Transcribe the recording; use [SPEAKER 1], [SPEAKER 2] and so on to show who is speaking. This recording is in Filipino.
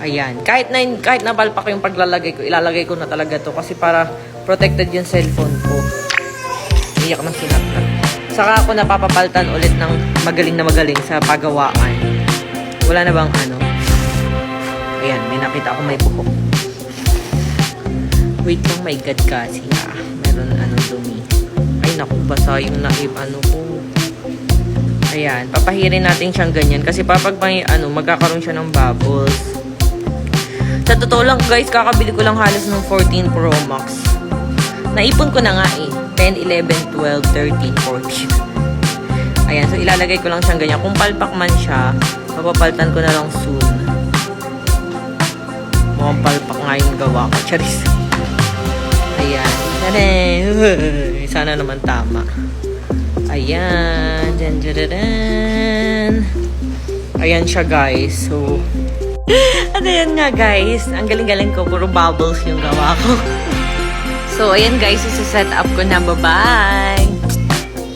[SPEAKER 1] Ayan. Kahit na, kahit na palpak yung paglalagay ko, ilalagay ko na talaga to kasi para protected yung cellphone ko. Iyak ng sinatra. Saka ako napapapaltan ulit ng magaling na magaling sa pagawaan. Wala na bang ano? Ayan, may nakita ako may buhok. Wait lang, my God kasi. Meron ano dumi. Ay naku, basa yung naib ano ko. Ayan, papahirin natin siyang ganyan kasi papag may ano, magkakaroon siya ng bubbles. Sa totoo lang guys, kakabili ko lang halos ng 14 Pro Max. Naipon ko na nga eh. 10, 11, 12, 13, 14. Ayan, so ilalagay ko lang siyang ganyan. Kung palpak man siya, papapaltan ko na lang soon. Mukhang palpak nga yung gawa ko. Charis. Ayan. Sana naman tama. Ayan. Dyan, dyan, dyan. Ayan siya guys. So, ano yan nga guys? Ang galing-galing ko. Puro bubbles yung gawa ko. so, ayan guys. Isa-set up ko na. Bye-bye!